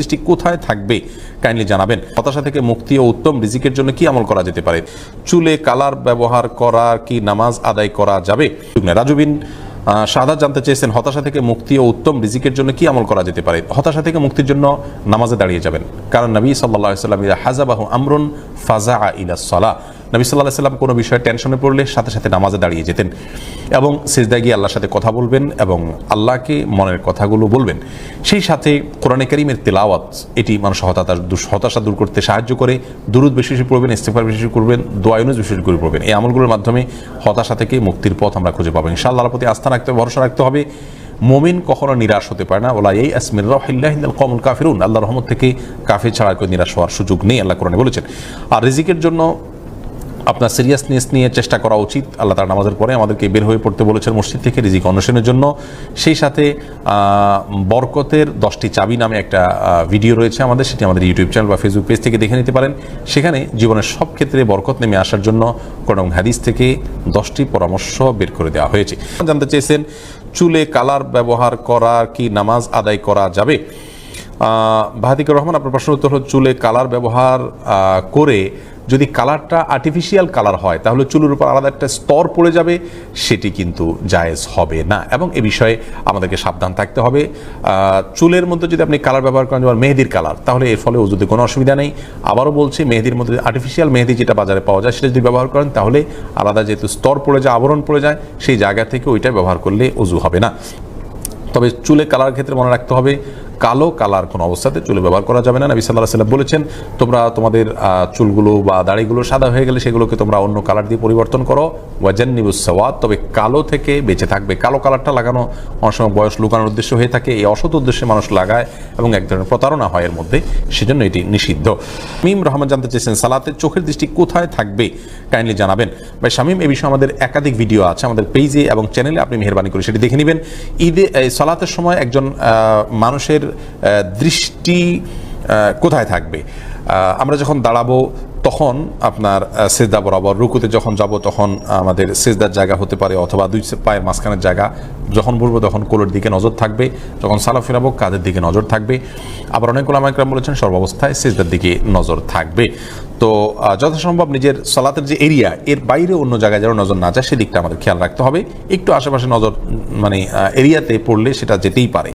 দৃষ্টি কোথায় থাকবে কাইন্ডলি জানাবেন। হতাশা থেকে মুক্তি ও উত্তম রিজিকের জন্য কি আমল করা যেতে পারে? চুলে কালার ব্যবহার করা কি নামাজ আদায় করা যাবে? রাজুবিন সাদা জানতে চেয়েছেন, হতাশা থেকে মুক্তি ও উত্তম রিজিকের জন্য কি আমল করা যেতে পারে? হতাশা থেকে মুক্তির জন্য নামাজে দাঁড়িয়ে যাবেন। কারণ নবী সাল্লাহ সাল্লাম হাজাবাহু আমরুন ফাজা ইলা সলা নবী সাল্লাহ সাল্লাম কোনো বিষয়ে টেনশনে পড়লে সাথে সাথে নামাজে দাঁড়িয়ে যেতেন এবং সিজদায় গিয়ে আল্লাহর সাথে কথা বলবেন এবং আল্লাহকে মনের কথাগুলো বলবেন। সেই সাথে কোরআনে করিমের তেলাওয়াত, এটি মানুষ হতাশা হতাশা দূর করতে সাহায্য করে। দুরুদ বেশি বেশি পড়বেন ইস্তেফার বেশি করবেন দোয়ায়নুজ বেশি করে পড়বেন। এই আমলগুলোর মাধ্যমে হতাশা থেকে মুক্তির পথ আমরা খুঁজে পাবো। ইনশাআল্লাহ আল্লাহর প্রতি আস্থা রাখতে, ভরসা রাখতে হবে। মোমিন কখনো নিরাশ হতে পারে না। ওলা এই আসমির রহিল্লাহ কমল কাফিরুন। আল্লাহ রহমত থেকে কাফির ছাড়া কেউ নিরাশ হওয়ার সুযোগ নেই, আল্লাহ কোরআনে বলেছেন। আর রিজিকের জন্য আপনার সিরিয়াসনেস নিয়ে চেষ্টা করা উচিত। আল্লাহ তার নামাজের পরে আমাদেরকে বের হয়ে পড়তে বলেছেন মসজিদ থেকে রিজিক অন্বেষণের জন্য। সেই সাথে বরকতের দশটি চাবি নামে একটা ভিডিও রয়েছে আমাদের। সেটি আমাদের ইউটিউব চ্যানেল বা ফেসবুক পেজ থেকে দেখে নিতে পারেন। সেখানে জীবনের সব ক্ষেত্রে বরকত নেমে আসার জন্য কোরআন হাদিস থেকে দশটি পরামর্শ বের করে দেওয়া হয়েছে। জানতে চেয়েছেন, চুলে কালার ব্যবহার করা কি নামাজ আদায় করা যাবে? ভাহাদিকুর রহমান, আপনার প্রশ্ন উত্তর হল চুলে কালার ব্যবহার করে যদি কালারটা আর্টিফিশিয়াল কালার হয়, তাহলে চুলের উপর আলাদা একটা স্তর পড়ে যাবে, সেটি কিন্তু জায়েজ হবে না। এবং এ বিষয়ে আমাদেরকে সাবধান থাকতে হবে। চুলের মধ্যে যদি আপনি কালার ব্যবহার করেন, যেমন মেহেদির কালার তাহলে এর ফলে ওজুতে কোনো অসুবিধা নেই। আবারও বলছি, মেহেদির মধ্যে আর্টিফিশিয়াল মেহেদি যেটা বাজারে পাওয়া যায়, সেটা যদি ব্যবহার করেন, তাহলে আলাদা যেহেতু স্তর পড়ে যায়, আবরণ পড়ে যায়, সেই জায়গা থেকে ওইটা ব্যবহার করলে অজু হবে না। তবে চুলে কালার ক্ষেত্রে মনে রাখতে হবে কালো কালার কোনো অবস্থাতে চুলে ব্যবহার করা যাবে না। নবী সাল্লাহ সাল্লাম বলেছেন, তোমরা তোমাদের চুলগুলো বা দাড়িগুলো সাদা হয়ে গেলে সেগুলোকে তোমরা অন্য কালার দিয়ে পরিবর্তন করো। ওয়াজান্নিবুসাওয়াত তবে কালো থেকে বেঁচে থাকবে। কালো কালারটা লাগানো অনেক সময় বয়স লুকানোর উদ্দেশ্য হয়ে থাকে। এই অসৎ উদ্দেশ্যে মানুষ লাগায় এবং এক ধরনের প্রতারণা হয় এর মধ্যে। সেজন্য এটি নিষিদ্ধ। মিম রহমান জানতে চেয়েছেন, সালাতের চোখের দৃষ্টি কোথায় থাকবে? কাইন্ডলি জানাবেন। ভাই, শামিম, এ বিষয়ে আমাদের একাধিক ভিডিও আছে। আমাদের পেজে এবং চ্যানেলে আপনি মেহরবানি করে সেটি দেখে নেবেন। ঈদে সালাতের সময় একজন মানুষের দৃষ্টি কোথায় থাকবে? আমরা যখন দাঁড়াবো, তখন আপনার সেজদা বরাবর, রুকুতে যখন যাব, তখন আমাদের সেজদার জায়গা হতে পারে অথবা দুই পায়ের মাঝখানের জায়গা। যখন বলব তখন কোলের দিকে নজর থাকবে। যখন সালা ফেরাবো, কাঁধের দিকে নজর থাকবে। আবার অনেক ওলামাইকরাম বলেছেন, সর্বাবস্থায় সেজদার দিকে নজর থাকবে। তো যথাসম্ভব নিজের সালাতের যে এরিয়া, এর বাইরে অন্য জায়গায় যেন নজর না যায়, সেদিকটা আমাদের খেয়াল রাখতে হবে। একটু আশেপাশে নজর মানে এরিয়াতে পড়লে সেটা যেতেই পারে।